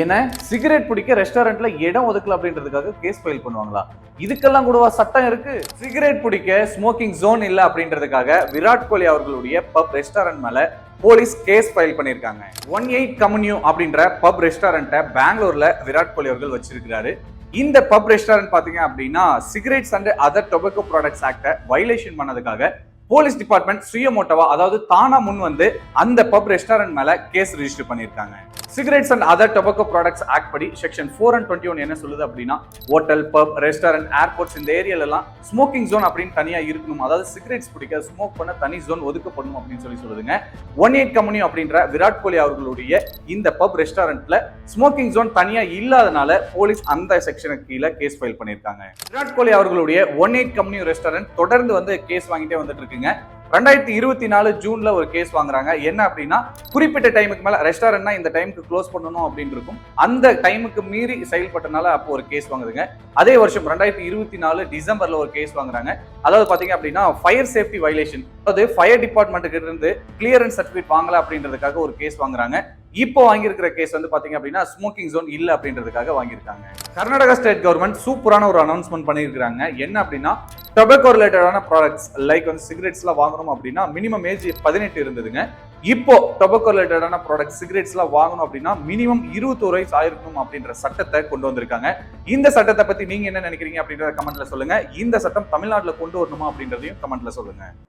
ஏன்னா சிகரெட் பிடிக்க ரெஸ்டாரண்ட்ல இடம் ஒதுக்கல அப்படின்றதுக்காக கேஸ் ஃபைல் பண்ணுவாங்களா? இதுக்கெல்லாம் கூடவா சட்டம் இருக்கு? சிகரெட் பிடிக்க ஸ்மோக்கிங் ஜோன் இல்ல அப்படின்றதுக்காக விராட் கோலி அவர்களுடைய பப் ரெஸ்டாரண்ட் மேல போலீஸ் கேஸ் ஃபைல் பண்ணிருக்காங்க ஒன் எயிட் கம்யூ அப்படின்ற பப் ரெஸ்டாரண்ட்டை பெங்களூர்ல விராட் கோலி அவர்கள் வச்சிருக்கிறாரு. இந்த பப் ரெஸ்டாரண்ட் பாத்தீங்க அப்படின்னா cigarettes and other tobacco products ஆக்டை violation பண்ணதுக்காக போலீஸ் டிபார்ட்மெண்ட் சுயமோட்டவா அதாவது தானா முன் வந்து அந்த பப் ரெஸ்டாரண்ட் மேல கேஸ் ரிஜிஸ்டர் பண்ணியிருக்காங்க. Cigarettes and other tobacco products act படி section four and twenty one என்ன சொல்லுது அப்படின்னா ஹோட்டல் பப் ரெஸ்டாரண்ட் ஏர்போர்ட்ஸ் இந்த ஏரியாலெல்லாம் ஸ்மோக்கிங் ஜோன் அப்படின்னு தனியாக இருக்கணும். அதாவது சிகரெட்ஸ் பிடிக்க ஸ்மோக் பண்ண தனி ஜோன் ஒதுக்கப்படணும் அப்படின்னு சொல்லி சொல்லுதுங்க. ஒன் எயிட் கம்பெனி அப்படின்ற விராட் கோலி அவர்களுடைய இந்த பப் ரெஸ்டாரண்ட்ல ஸ்மோக்கிங் ஜோன் தனியாக இல்லாதனால போலீஸ் அந்த செக்ஷனுக்கு கீழே கேஸ் ஃபைல் பண்ணியிருக்காங்க. விராட் கோலி அவர்களுடைய ஒன் எயிட் கம்பெனி ரெஸ்டாரண்ட் தொடர்ந்து வந்து கேஸ் வாங்கிட்டே வந்துட்டு இருக்குங்க. ரெண்டாயிரத்தி இருபத்தி நாலு ஜூன்ல ஒரு கேஸ் வாங்குறாங்க. என்ன அப்படின்னா குறிப்பிட்ட டைமுக்கு மேல ரெஸ்டாரண்ட்னா இந்த டைமுக்கு க்ளோஸ் பண்ணணும் அப்படின்னு இருக்கும். அந்த டைமுக்கு மீறி செயல்பட்டனால அப்போ ஒரு கேஸ் வாங்குதுங்க. அதே வருஷம் ரெண்டாயிரத்தி இருபத்தி நாலு டிசம்பர்ல ஒரு கேஸ் வாங்குறாங்க. அதாவது பாத்தீங்க அப்படின்னா ஃபயர் சேஃப்டி வைலேஷன் அதாவது ஃபயர் டிபார்ட்மெண்ட்டுக்கு இருந்து கிளியரன்ஸ் சர்டிஃபிகேட் வாங்கல அப்படின்றதுக்காக ஒரு கேஸ் வாங்குறாங்க. இப்போ வாங்கியிருக்கிற கேஸ் வந்து பாத்தீங்க அப்படின்னா ஸ்மோக்கிங் ஜோன் இல்லை அப்படின்றதுக்காக வாங்கியிருக்காங்க. கர்நாடகா ஸ்டேட் கவர்மெண்ட் சூப்பரான ஒரு அனௌன்ஸ்மெண்ட் பண்ணியிருக்காங்க என்ன அப்படின்னா டொபேக்கோ ரிலேட்டடான ப்ராடக்ட்ஸ் லைக் வந்து சிகரெட்ஸ்லாம் வாங்கணும் அப்படின்னா மினிமம் ஏஜ் பதினெட்டு இருந்ததுங்க. இப்போ டொபக்கோ ரிலேட்டடான ப்ராடக்ட் சிகரெட்ஸ்லாம் வாங்கணும் அப்படின்னா மினிமம் இருபத்தோரு வயசு ஆயிருக்கணும் அப்படின்ற சட்டத்தை கொண்டு வந்திருக்காங்க. இந்த சட்டத்தை பத்தி நீங்க என்ன நினைக்கிறீங்க அப்படின்றத கமெண்ட்ல சொல்லுங்க. இந்த சட்டம் தமிழ்நாட்டில் கொண்டு வரணுமா அப்படின்றதையும் கமெண்ட்ல சொல்லுங்க.